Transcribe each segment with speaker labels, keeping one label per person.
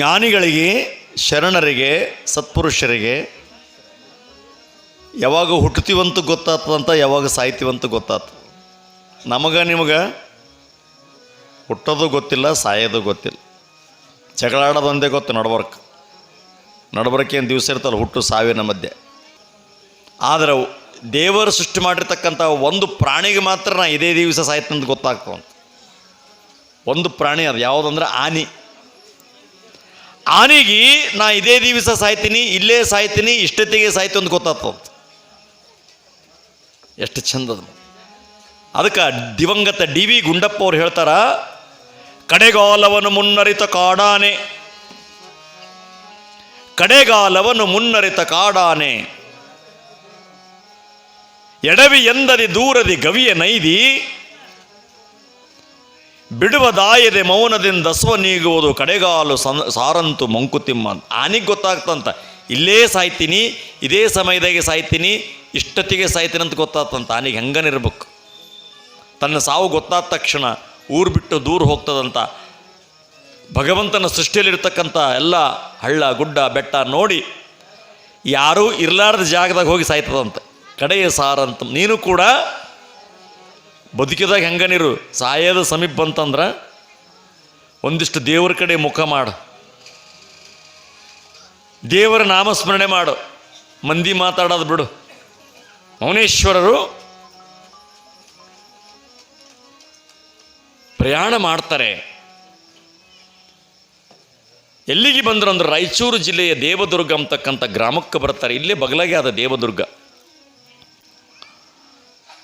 Speaker 1: ಜ್ಞಾನಿಗಳಿಗೆ, ಶರಣರಿಗೆ, ಸತ್ಪುರುಷರಿಗೆ ಯಾವಾಗ ಹುಟ್ಟುತ್ತೀವಂತ ಗೊತ್ತಾಗ್ತದಂತ ಯಾವಾಗ ಸಾಯ್ತೀವಂತ ಗೊತ್ತಾಗ್ತದೆ. ನಮಗೆ ನಿಮಗೆ ಹುಟ್ಟೋದು ಗೊತ್ತಿಲ್ಲ, ಸಾಯೋದು ಗೊತ್ತಿಲ್ಲ. ಜಗಳಾಡೋದೊಂದೇ ಗೊತ್ತು ನಡ್ಬರ್ಕ್. ನಡ್ಬರ್ಕ್ ಏನು ದಿವಸ ಇರ್ತಲ್ಲ, ಹುಟ್ಟು ಸಾವಿನ ಮಧ್ಯೆ. ಆದರೆ ದೇವರು ಸೃಷ್ಟಿ ಮಾಡಿರ್ತಕ್ಕಂಥ ಒಂದು ಪ್ರಾಣಿಗೆ ಮಾತ್ರ ನಾ ಇದೇ ದಿವಸ ಸಾಯ್ತಂತ ಗೊತ್ತಾಗ್ತವಂತ ಒಂದು ಪ್ರಾಣಿ ಅದು ಯಾವುದಂದ್ರೆ ಆನಿ. ಆನೆಗೆ ನಾ ಇದೇ ದಿವಸ ಸಾಯ್ತೀನಿ, ಇಲ್ಲೇ ಸಾಯ್ತೀನಿ, ಇಷ್ಟೊತ್ತಿಗೆ ಸಾಯ್ತು ಅಂತ ಗೊತ್ತಾಗ್ತದ ಎಷ್ಟು ಚಂದದ ಅದಕ್ಕೆ ದಿವಂಗತ ಡಿ ವಿ ಗುಂಡಪ್ಪ ಅವ್ರು ಹೇಳ್ತಾರ, ಕಡೆಗಾಲವನ್ನು ಮುನ್ನರಿತ ಕಾಡಾನೆ, ಕಡೆಗಾಲವನ್ನು ಮುನ್ನರಿತ ಕಾಡಾನೆ, ಎಡವಿ ಎಂದದಿ ದೂರದಿ ಗವಿಯ ನೈದಿ ಬಿಡುವ ದಾಯದೆ ಮೌನದಿಂದ ಅಸ್ವ ನೀಗುವುದು ಕಡೆಗಾಲು ಸನ್ ಸಾರಂತು ಮಂಕುತಿಮ್ಮ ಅಂತ ಆನಿಗೆ ಗೊತ್ತಾಗ್ತಂತ. ಇಲ್ಲೇ ಸಾಯ್ತೀನಿ, ಇದೇ ಸಮಯದಾಗೆ ಸಾಯ್ತೀನಿ, ಇಷ್ಟೊತ್ತಿಗೆ ಸಾಯ್ತೀನಿ ಅಂತ ಗೊತ್ತಾಗ್ತಂತ. ಆನಿಗೆ ಹೆಂಗನಿರ್ಬೇಕು? ತನ್ನ ಸಾವು ಗೊತ್ತಾದ ತಕ್ಷಣ ಊರು ಬಿಟ್ಟು ದೂರ ಹೋಗ್ತದಂತ. ಭಗವಂತನ ಸೃಷ್ಟಿಯಲ್ಲಿರ್ತಕ್ಕಂಥ ಎಲ್ಲ ಹಳ್ಳ, ಗುಡ್ಡ, ಬೆಟ್ಟ ನೋಡಿ ಯಾರೂ ಇರಲಾರ್ದ ಜಾಗದಾಗ ಹೋಗಿ ಸಾಯ್ತದಂತ. ಕಡೆಯ ಸಾರಂತ. ನೀನು ಕೂಡ ಬದುಕಿದಾಗ ಹೆಂಗನಿರು ಸಾಯದ ಸಮೀಪ ಬಂತಂದ್ರೆ ಒಂದಿಷ್ಟು ದೇವರ ಕಡೆ ಮುಖ ಮಾಡು. ದೇವರ ನಾಮಸ್ಮರಣೆ ಮಾಡು. ಮಂದಿ ಮಾತಾಡೋದು ಬಿಡು. ಮೌನೇಶ್ವರರು ಪ್ರಯಾಣ ಮಾಡ್ತಾರೆ. ಎಲ್ಲಿಗೆ ಬಂದ್ರು ಅಂದ್ರೆ ರಾಯಚೂರು ಜಿಲ್ಲೆಯ ದೇವದುರ್ಗ ಅಂತಕ್ಕಂಥ ಗ್ರಾಮಕ್ಕೆ ಬರ್ತಾರೆ. ಇಲ್ಲೇ ಬಗಲಾಗೆ ಆದ ದೇವದುರ್ಗ.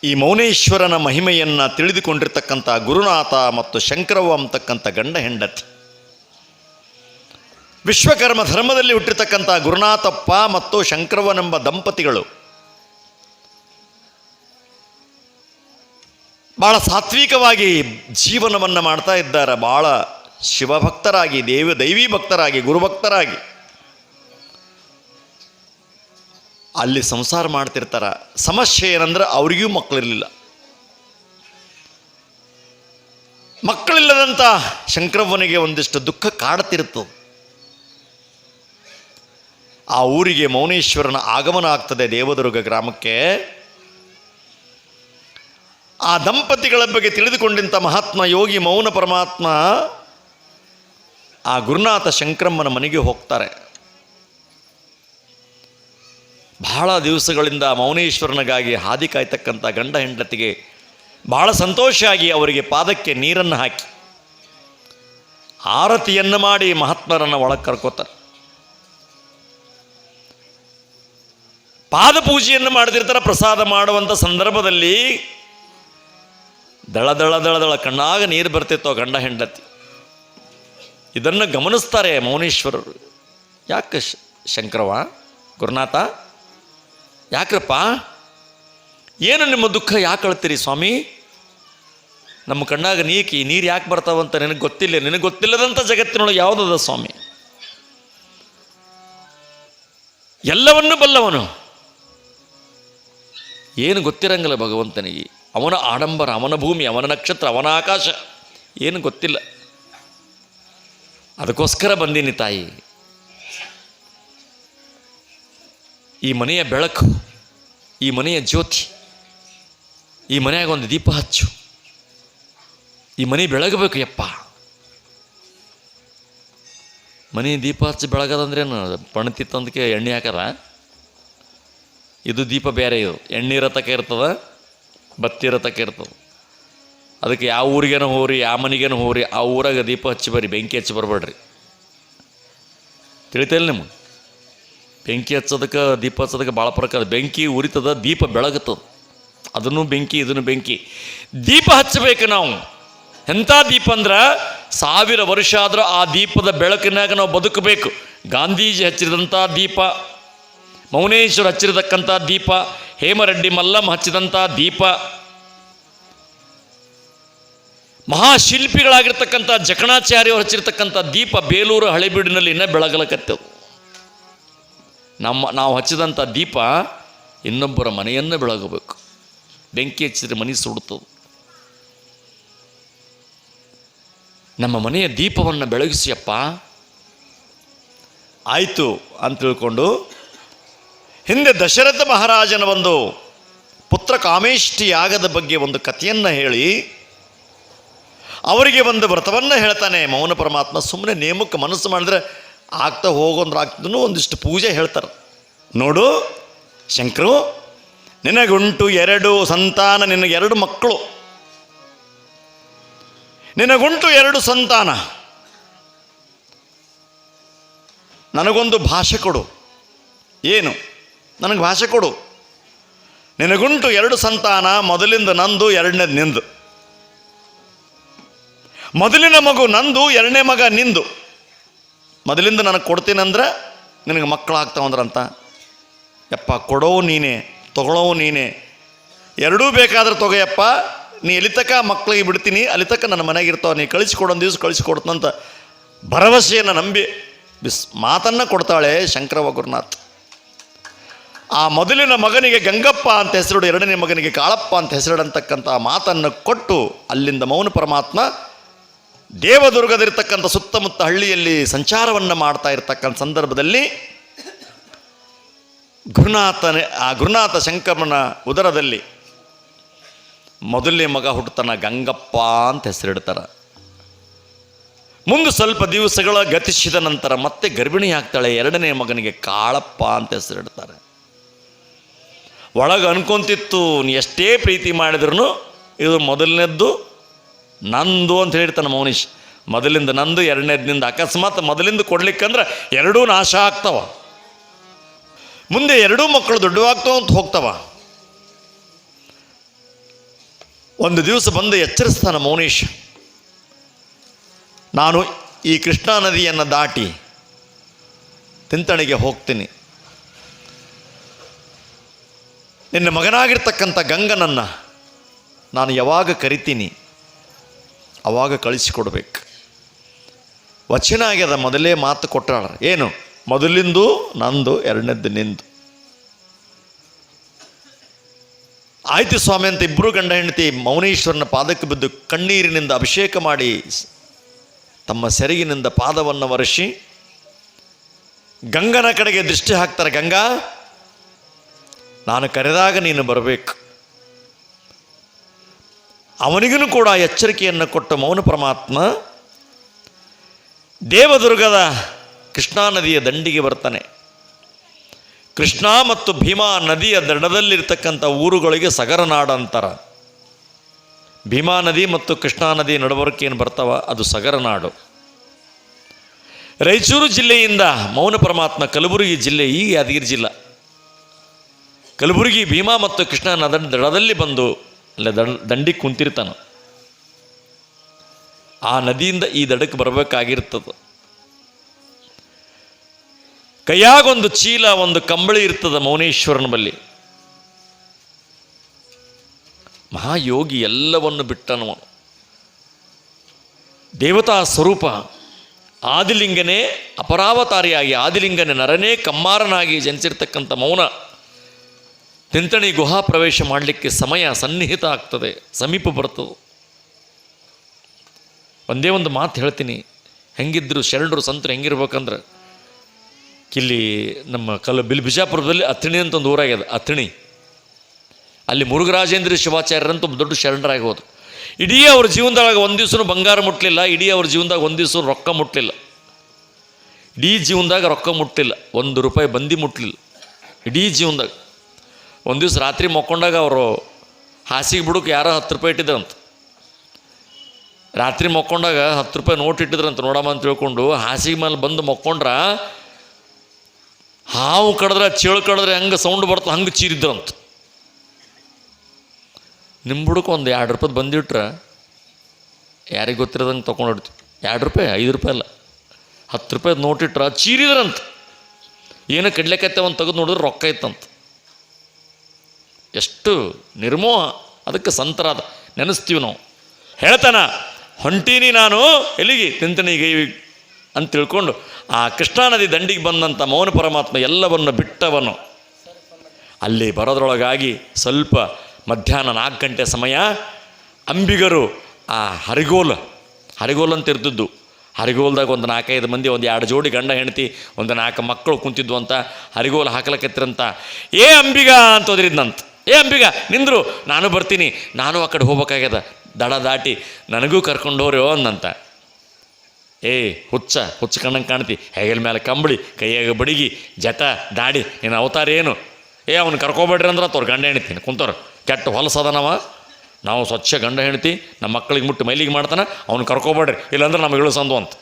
Speaker 1: ಈ ಮೌನೇಶ್ವರನ ಮಹಿಮೆಯನ್ನು ತಿಳಿದುಕೊಂಡಿರ್ತಕ್ಕಂಥ ಗುರುನಾಥ ಮತ್ತು ಶಂಕರವ್ವ ಅಂತಕ್ಕಂಥ ಗಂಡ ಹೆಂಡತಿ. ವಿಶ್ವಕರ್ಮ ಧರ್ಮದಲ್ಲಿ ಹುಟ್ಟಿರ್ತಕ್ಕಂಥ ಗುರುನಾಥಪ್ಪ ಮತ್ತು ಶಂಕರವ್ವನೆಂಬ ದಂಪತಿಗಳು ಭಾಳ ಸಾತ್ವಿಕವಾಗಿ ಜೀವನವನ್ನು ಮಾಡ್ತಾ ಇದ್ದಾರೆ. ಭಾಳ ಶಿವಭಕ್ತರಾಗಿ, ದೇವ ದೈವಿ ಭಕ್ತರಾಗಿ, ಗುರುಭಕ್ತರಾಗಿ. ಅಲ್ಲಿ ಸಂಸಾರ ಮಾಡ್ತಿರ್ತಾರ. ಸಮಸ್ಯೆ ಏನಂದ್ರೆ ಅವರಿಗೂ ಮಕ್ಕಳಿರಲಿಲ್ಲ ಮಕ್ಕಳಿಲ್ಲದಂಥ ಶಂಕರವ್ವನಿಗೆ ಒಂದಿಷ್ಟು ದುಃಖ ಕಾಡ್ತಿರ್ತದೆ ಆ ಊರಿಗೆ ಮೌನೇಶ್ವರನ ಆಗಮನ ಆಗ್ತದೆ ದೇವದುರ್ಗ ಗ್ರಾಮಕ್ಕೆ. ಆ ದಂಪತಿಗಳ ಬಗ್ಗೆ ತಿಳಿದುಕೊಂಡಂಥ ಮಹಾತ್ಮ ಯೋಗಿ ಮೌನ ಪರಮಾತ್ಮ ಆ ಗುರುನಾಥ ಶಂಕರಮ್ಮನ ಮನೆಗೆ ಹೋಗ್ತಾರೆ. ಬಹಳ ದಿವಸಗಳಿಂದ ಮೌನೇಶ್ವರನಿಗಾಗಿ ಹಾದಿ ಕಾಯ್ತಕ್ಕಂಥ ಗಂಡ ಹೆಂಡತಿಗೆ ಬಹಳ ಸಂತೋಷ ಆಗಿ ಅವರಿಗೆ ಪಾದಕ್ಕೆ ನೀರನ್ನು ಹಾಕಿ ಆರತಿಯನ್ನು ಮಾಡಿ ಮಹಾತ್ಮರನ್ನು ಒಳಗೆ ಕರ್ಕೋತಾರೆ. ಪಾದ ಪೂಜೆಯನ್ನು ಮಾಡದಿರ್ತಾರೆ ಪ್ರಸಾದ ಮಾಡುವಂಥ ಸಂದರ್ಭದಲ್ಲಿ ದಳ ದಳ ದಳ ದಳ ಕಣ್ಣಾಗ ನೀರು ಬರ್ತಿತ್ತು ಗಂಡ ಹೆಂಡತಿ. ಇದನ್ನು ಗಮನಿಸ್ತಾರೆ ಮೌನೇಶ್ವರರು. ಯಾಕೆ ಶಂಕರವ ಗುರುನಾಥ? ಯಾಕ್ರಪ್ಪ? ಏನು ನಿಮ್ಮ ದುಃಖ ಯಾಕೆ ಅಳ್ತೀರಿ ಸ್ವಾಮಿ? ನಮ್ಮ ಕಣ್ಣಾಗ ನೀಕಿ ನೀರು ಯಾಕೆ ಬರ್ತಾವಂತ ನಿನಗೆ ಗೊತ್ತಿಲ್ಲ, ನಿನಗೆ ಗೊತ್ತಿಲ್ಲದಂಥ ಜಗತ್ತಿನೊಳಗೆ ಯಾವುದದ ಸ್ವಾಮಿ? ಎಲ್ಲವನ್ನೂ ಬಲ್ಲವನು. ಏನು ಗೊತ್ತಿರಂಗಿಲ್ಲ ಭಗವಂತನಿಗೆ. ಅವನ ಆಡಂಬರ, ಅವನ ಭೂಮಿ, ಅವನ ನಕ್ಷತ್ರ, ಅವನ ಆಕಾಶ, ಏನು ಗೊತ್ತಿಲ್ಲ. ಅದಕ್ಕೋಸ್ಕರ ಬಂದೀನಿ ತಾಯಿ. ಈ ಮನೆಯ ಬೆಳಕು, ಈ ಮನೆಯ ಜ್ಯೋತಿ, ಈ ಮನೆಯಾಗ ಒಂದು ದೀಪ ಹಚ್ಚು. ಈ ಮನೆ ಬೆಳಗಬೇಕು ಯಪ್ಪ. ಮನೆ ದೀಪ ಹಚ್ಚಿ ಬೆಳಗದಂದ್ರೇನು ಪಣತಿ ತಂದಕ್ಕೆ ಎಣ್ಣೆ ಹಾಕಾರ ಇದು ದೀಪ ಬೇರೆ ಇದು. ಎಣ್ಣೆ ಇರತಕ್ಕ ಇರ್ತದ, ಬತ್ತಿ ಇರತಕ್ಕ ಇರ್ತದೆ. ಅದಕ್ಕೆ ಯಾವ ಊರಿಗೇನೋ ಹೋಗ್ರಿ, ಯಾವ ಮನೆಗೇನೋ ಹೋಗ್ರಿ, ಆ ಊರಾಗ ದೀಪ ಹಚ್ಚಿ ಬರ್ರಿ, ಬೆಂಕಿ ಹಚ್ಚಿ ಬರಬೇಡ್ರಿ. ತಿಳಿತಲ್ಲ ನಿಮಗೆ? ಬೆಂಕಿ ಹಚ್ಚೋದಕ್ಕೆ, ದೀಪ ಹಚ್ಚೋದಕ್ಕೆ ಭಾಳ ಫರಕ ಬೆಂಕಿ ಉರಿತದ, ದೀಪ ಬೆಳಗುತ್ತದ. ಅದನ್ನು ಬೆಂಕಿ, ಇದನ್ನು ಬೆಂಕಿ. ದೀಪ ಹಚ್ಚಬೇಕು ನಾವು. ಎಂಥ ದೀಪ ಅಂದ್ರೆ, ಸಾವಿರ ವರ್ಷ ಆದರೂ ಆ ದೀಪದ ಬೆಳಕಿನಾಗ ನಾವು ಬದುಕಬೇಕು. ಗಾಂಧೀಜಿ ಹಚ್ಚಿದಂಥ ದೀಪ, ಮೌನೇಶ್ವರ ಹಚ್ಚಿರತಕ್ಕಂಥ ದೀಪ, ಹೇಮರೆಡ್ಡಿ ಮಲ್ಲಮ್ಮ ಹಚ್ಚಿದಂಥ ದೀಪ, ಮಹಾಶಿಲ್ಪಿಗಳಾಗಿರ್ತಕ್ಕಂಥ ಜಕಣಾಚಾರ್ಯ ಅವರು ಹಚ್ಚಿರ್ತಕ್ಕಂಥ ದೀಪ ಬೇಲೂರು ಹಳೆಬೀಡಿನಲ್ಲಿ ಇನ್ನೂ ಬೆಳಗಲಕತ್ತವು. ನಮ್ಮ ನಾವು ಹಚ್ಚಿದಂಥ ದೀಪ ಇನ್ನೊಬ್ಬರ ಮನೆಯನ್ನು ಬೆಳಗಬೇಕು. ಬೆಂಕಿ ಹಚ್ಚಿದ್ರೆ ಮನೆ ಸುಡುತ್ತದೆ ನಮ್ಮ ಮನೆಯ ದೀಪವನ್ನು ಬೆಳಗಿಸಿಯಪ್ಪ. ಆಯಿತು ಅಂತ ತಿಳ್ಕೊಂಡು ಹಿಂದೆ ದಶರಥ ಮಹಾರಾಜನ ಒಂದು ಪುತ್ರ ಕಾಮೇಷ್ಟಿ ಯಾಗದ ಬಗ್ಗೆ ಒಂದು ಕಥೆಯನ್ನು ಹೇಳಿ ಅವರಿಗೆ ಒಂದು ವ್ರತವನ್ನು ಹೇಳ್ತಾನೆ ಮೌನ ಪರಮಾತ್ಮ. ಸುಮ್ಮನೆ ನೇಮಕ್ಕೆ ಮನಸ್ಸು ಮಾಡಿದ್ರೆ ಆಗ್ತಾ ಹೋಗೋಂದ್ರೆ ಆಗ್ತದೂ ಒಂದಿಷ್ಟು ಪೂಜೆ ಹೇಳ್ತಾರೆ. ನೋಡು, ಶಂಕರು, ನಿನಗುಂಟು ಎರಡು ಸಂತಾನ, ನಿನಗೆ ಎರಡು ಮಕ್ಕಳು. ನಿನಗುಂಟು ಎರಡು ಸಂತಾನ. ನನಗೊಂದು ಭಾಷೆ ಕೊಡು. ಏನು? ನನಗೆ ಭಾಷೆ ಕೊಡು. ನಿನಗುಂಟು ಎರಡು ಸಂತಾನ, ಮೊದಲಿಂದ ನಂದು, ಎರಡನೇದು ನಿಂದು. ಮೊದಲಿನ ಮಗು ನಂದು, ಎರಡನೇ ಮಗ ನಿಂದು. ಮೊದಲಿಂದ ನನಗೆ ಕೊಡ್ತೀನಂದ್ರೆ ನಿನಗೆ ಮಕ್ಕಳಾಗ್ತಾವಂದ್ರಂತ. ಯಪ್ಪ ಕೊಡೋವು ನೀನೇ, ತೊಗೊಳೋ ನೀನೇ. ಎರಡೂ ಬೇಕಾದ್ರೆ ತೊಗೊಯಪ್ಪ, ನೀ ಎಲಿತಕ್ಕ ತಕ ಮಕ್ಕಳಿಗೆ ಬಿಡ್ತೀನಿ ಅಲಿತಕ ತಕ ನನ್ನ ಮನೆಗೆ ಇರ್ತಾವ, ನೀ ಕಳಿಸ್ಕೊಡೊಂದು ದಿವಸ ಕಳಿಸ್ಕೊಡ್ತಂತ ಭರವಸೆಯನ್ನು ನಂಬಿ ಬಿಸ್ ಮಾತನ್ನು ಕೊಡ್ತಾಳೆ ಶಂಕರವ ಗುರುನಾಥ್ ಆ ಮೊದಲಿನ ಮಗನಿಗೆ ಗಂಗಪ್ಪ ಅಂತ ಹೆಸರಿಡು ಎರಡನೇ ಮಗನಿಗೆ ಕಾಳಪ್ಪ ಅಂತ ಹೆಸರಿಡಂತಕ್ಕಂಥ ಮಾತನ್ನು ಕೊಟ್ಟು ಅಲ್ಲಿಂದ ಮೌನ ಪರಮಾತ್ಮ ದೇವದುರ್ಗದಿರ್ತಕ್ಕಂಥ ಸುತ್ತಮುತ್ತ ಹಳ್ಳಿಯಲ್ಲಿ ಸಂಚಾರವನ್ನು ಮಾಡ್ತಾ ಇರ್ತಕ್ಕಂಥ ಸಂದರ್ಭದಲ್ಲಿ ಗುರುನಾಥನ ಆ ಗುರುನಾಥ ಶಂಕರನ ಉದರದಲ್ಲಿ ಮೊದಲನೇ ಮಗ ಹುಟ್ಟತನ ಗಂಗಪ್ಪ ಅಂತ ಹೆಸರಿಡ್ತಾರೆ. ಮುಂದೆ ಸ್ವಲ್ಪ ದಿವಸಗಳ ಗತಿಸಿದ ನಂತರ ಮತ್ತೆ ಗರ್ಭಿಣಿ ಆಗ್ತಾಳೆ, ಎರಡನೇ ಮಗನಿಗೆ ಕಾಳಪ್ಪ ಅಂತ ಹೆಸರಿಡ್ತಾರೆ. ಒಳಗೆ ಅನ್ಕೊಂತಿತ್ತು ಎಷ್ಟೇ ಪ್ರೀತಿ ಮಾಡಿದ್ರು ಇದು ಮೊದಲನೇದ್ದು ನಂದು ಅಂತ ಹೇಳ್ತಾನೆ ಮೌನೀಶ್. ಮೊದಲಿಂದ ನಂದು ಎರಡನೇದಿಂದ ಅಕಸ್ಮಾತ್ ಮೊದಲಿಂದ ಕೊಡ್ಲಿಕ್ಕಂದ್ರೆ ಎರಡೂ ನಾಶ ಆಗ್ತಾವ. ಮುಂದೆ ಎರಡೂ ಮಕ್ಕಳು ದೊಡ್ಡವಾಗ್ತಾವ ಅಂತ ಹೋಗ್ತಾವ. ಒಂದು ದಿವಸ ಬಂದು ಎಚ್ಚರಿಸ್ತಾನೆ ಮೌನೀಶ್. ನಾನು ಈ ಕೃಷ್ಣಾ ನದಿಯನ್ನು ದಾಟಿ ತಿಂತಣಿಗೆ ಹೋಗ್ತೀನಿ. ನಿನ್ನ ಮಗನಾಗಿರ್ತಕ್ಕಂಥ ಗಂಗನನ್ನು ನಾನು ಯಾವಾಗ ಕರಿತೀನಿ? ಅವಾಗ ಕಳಿಸಿಕೊಡ್ಬೇಕು. ವಚನ ಆಗ್ಯದ, ಮೊದಲೇ ಮಾತು ಕೊಟ್ಟಾಳ ಏನು? ಮೊದಲಿಂದು, ನಂದು, ಎರಡನೇದ್ದು ನಿಂದು. ಆಯ್ತು ಸ್ವಾಮಿ ಅಂತ ಇಬ್ಬರು ಗಂಡ ಹೆಂಡತಿ ಮೌನೇಶ್ವರನ ಪಾದಕ್ಕೆ ಬಿದ್ದು ಕಣ್ಣೀರಿನಿಂದ ಅಭಿಷೇಕ ಮಾಡಿ ತಮ್ಮ ಸೆರಗಿನಿಂದ ಪಾದವನ್ನು ಒರೆಸಿ ಗಂಗನ ಕಡೆಗೆ ದೃಷ್ಟಿ ಹಾಕ್ತಾರೆ, ಗಂಗಾ, ನಾನು ಕರೆದಾಗ ನೀನು ಬರಬೇಕು. ಅವನಿಗೂ ಕೂಡ ಎಚ್ಚರಿಕೆಯನ್ನು ಕೊಟ್ಟ ಮೌನ ಪರಮಾತ್ಮ ದೇವದುರ್ಗದ ಕೃಷ್ಣಾ ನದಿಯ ದಂಡಿಗೆ ಬರ್ತಾನೆ. ಕೃಷ್ಣಾ ಮತ್ತು ಭೀಮಾ ನದಿಯ ದಡದಲ್ಲಿರ್ತಕ್ಕಂಥ ಊರುಗಳಿಗೆ ಸಗರನಾಡು ಅಂತಾರ. ಭೀಮಾ ನದಿ ಮತ್ತು ಕೃಷ್ಣಾ ನದಿ ನಡವರ್ಕೆ ಏನು ಬರ್ತಾವ, ಅದು ಸಗರನಾಡು. ರಾಯಚೂರು ಜಿಲ್ಲೆಯಿಂದ ಮೌನ ಪರಮಾತ್ಮ ಕಲಬುರಗಿ ಜಿಲ್ಲೆ ಈ ಯಾದಗಿರಿ ಜಿಲ್ಲಾ. ಕಲಬುರಗಿ, ಭೀಮಾ ಮತ್ತು ಕೃಷ್ಣಾ ನದ ದಡದಲ್ಲಿ ಬಂದು ಅಲ್ಲ, ದಂಡ ದಂಡಿಗೆ ಕುಂತಿರ್ತಾನ. ಆ ನದಿಯಿಂದ ಈ ದಡಕ್ಕೆ ಬರಬೇಕಾಗಿರ್ತದೆ. ಕೈಯಾಗೊಂದು ಚೀಲ, ಒಂದು ಕಂಬಳಿ ಇರ್ತದ ಮೌನೇಶ್ವರನ ಬಳಿ ಮಹಾಯೋಗಿ ಎಲ್ಲವನ್ನು ಬಿಟ್ಟನು ದೇವತಾ ಸ್ವರೂಪ, ಆದಿಲಿಂಗನೇ ಅಪರಾವತಾರಿಯಾಗಿ ಆದಿಲಿಂಗನೇ ನರನೇ ಕಮ್ಮಾರನಾಗಿ ಜನಿಸಿರ್ತಕ್ಕಂಥ ಮೌನ. ತಿಂತಣಿ ಗುಹಾ ಪ್ರವೇಶ ಮಾಡಲಿಕ್ಕೆ ಸಮಯ ಸನ್ನಿಹಿತ ಆಗ್ತದೆ, ಸಮೀಪ ಬರ್ತದೆ. ಒಂದೇ ಒಂದು ಮಾತು ಹೇಳ್ತೀನಿ. ಹೆಂಗಿದ್ರು ಶರಣರು ಸಂತರು ಹೆಂಗಿರ್ಬೇಕಂದ್ರೆ ಇಲ್ಲಿ ನಮ್ಮ ಕಲ್ಲು ಬಿಲ್ ಬಿಜಾಪುರದಲ್ಲಿ ಅಥಣಿ ಅಂತ ಒಂದು ಊರಾಗ್ಯದ, ಅಥಣಿ. ಅಲ್ಲಿ ಮುರುಘರಾಜೇಂದ್ರ ಶಿವಾಚಾರ್ಯರಂತ ಒಬ್ಬ ದೊಡ್ಡ ಶರಣರಾಗಿ ಹೋದ್ರು. ಇಡೀ ಅವ್ರ ಜೀವನದಾಗ ಒಂದು ದಿವಸನೂ ಬಂಗಾರ ಮುಟ್ಟಲಿಲ್ಲ ಇಡೀ ಅವ್ರ ಜೀವನದಾಗ ಒಂದು ದಿವ್ಸ ರೊಕ್ಕ ಮುಟ್ಟಲಿಲ್ಲ ಇಡೀ ಜೀವನದಾಗ ರೊಕ್ಕ ಮುಟ್ಟಲಿಲ್ಲ ಒಂದು ರೂಪಾಯಿ ಬಂದಿ ಮುಟ್ಟಲಿಲ್ಲ ಇಡೀ ಜೀವನದಾಗ. ಒಂದು ದಿವ್ಸ ರಾತ್ರಿ ಮಕ್ಕೊಂಡಾಗ ಅವರು ಹಾಸಿಗೆ ಬಿಡೋಕೆ ಯಾರೋ ಹತ್ತು ರೂಪಾಯಿ ಇಟ್ಟಿದ್ರಂತ. ರಾತ್ರಿ ಮಕ್ಕೊಂಡಾಗ ಹತ್ತು ರೂಪಾಯಿ ನೋಟ್ ಇಟ್ಟಿದ್ರಂತ ನೋಡಮ್ಮ ಅಂತ ತಿಳ್ಕೊಂಡು ಹಾಸಿಗೆ ಮೇಲೆ ಬಂದು ಮಕ್ಕೊಂಡ್ರ ಹಾವು ಕಡಿದ್ರೆ, ಚೇಳು ಕಡಿದ್ರೆ ಹೆಂಗೆ ಸೌಂಡ್ ಬರ್ತದೆ ಹಂಗೆ ಚೀರಿದ್ರಂತ. ನಿಮ್ಮ ಬುಡಕ್ಕೆ ಒಂದು ಎರಡು ರೂಪಾಯಿ ಬಂದಿಟ್ರೆ ಯಾರಿಗೆ ಗೊತ್ತಿರೋದಂಗೆ ತೊಗೊಂಡಿರ್ತೀವಿ ಎರಡು ರೂಪಾಯಿ, ಐದು ರೂಪಾಯಿ ಅಲ್ಲ. ಹತ್ತು ರೂಪಾಯಿ ನೋಟ್ ಇಟ್ರೆ ಚೀರಿದ್ರಂತ. ಏನೋ ಕಡ್ಲೆಕತ್ತೆ ಒಂದು ತೆಗೆದು ನೋಡಿದ್ರೆ ರೊಕ್ಕ ಇತ್ತಂತ. ಎಷ್ಟು ನಿರ್ಮೋಹ, ಅದಕ್ಕೆ ಸಂತರಾದ. ನೆನೆಸ್ತೀವಿ ನಾವು. ಹೇಳ್ತಾನ, ಹೊಂಟೀನಿ ನಾನು, ಎಲ್ಲಿಗೆ? ತಿಂತಣಿಗೆ ಅಂತ ತಿಳ್ಕೊಂಡು, ಆ ಕೃಷ್ಣಾ ನದಿ ದಂಡಿಗೆ ಬಂದಂಥ ಮೌನ ಪರಮಾತ್ಮ ಎಲ್ಲವನ್ನು ಬಿಟ್ಟವನು. ಅಲ್ಲಿ ಬರೋದ್ರೊಳಗಾಗಿ ಸ್ವಲ್ಪ ಮಧ್ಯಾಹ್ನ ನಾಲ್ಕು ಗಂಟೆ ಸಮಯ, ಅಂಬಿಗರು ಆ ಹರಿಗೋಲ, ಹರಿಗೋಲ್ ಅಂತ ಇರ್ತಿದ್ದು. ಹರಿಗೋಲ್ದಾಗ ಒಂದು ನಾಲ್ಕೈದು ಮಂದಿ, ಒಂದು ಎರಡು ಜೋಡಿ ಗಂಡ ಹೆಂಡತಿ, ಒಂದು ನಾಲ್ಕು ಮಕ್ಕಳು ಕುಂತಿದ್ವು ಅಂತ, ಹರಿಗೋಲ್ ಹಾಕ್ಲಕತ್ತಿರಂತ, ಏ ಅಂಬಿಗ ಅಂತ ಹೋದ್ರಿದ್ನಂತ ಏ ಅಂಬಿಗ, ನಿಂದ್ರು. ನಾನು ಬರ್ತೀನಿ. ನಾನು ಆ ಕಡೆ ಹೋಗ್ಬೇಕಾಗ್ಯದ. ದಡ ದಾಟಿ ನನಗೂ ಕರ್ಕೊಂಡೋರು ಅಂದಂತ. ಏ, ಹುಚ್ಚ ಹುಚ್ಚ ಕಣ್ಣಂಗೆ ಕಾಣ್ತಿ. ಹೆಗಲ ಮೇಲೆ ಕಂಬಳಿ, ಕೈಯಾಗ ಬಡಿಗಿ, ಜಟ ದಾಡಿ. ನಿನ್ನ ಅವತಾರ ಏನು? ಏ, ಅವ್ನು ಕರ್ಕೊಬೇಡ್ರಿ ಅಂದ್ರೆ ತೋರ್ ಗಂಡ ಹೆಣ್ತೀನಿ. ಕುಂತವ್ರು. ಕೆಟ್ಟ ಹೊಲಸದ ನಾವು. ಸ್ವಚ್ಛ ಗಂಡ ಹೆಣ್ತಿ, ನಮ್ಮ ಮಕ್ಕಳಿಗೆ ಮುಟ್ಟು ಮೈಲಿಗೆ ಮಾಡ್ತಾನೆ, ಅವ್ನು ಕರ್ಕೊಬೇಡ್ರಿ. ಇಲ್ಲಾಂದ್ರೆ ನಮಗೆ ಇಳಿಸಂದು ಅಂತ.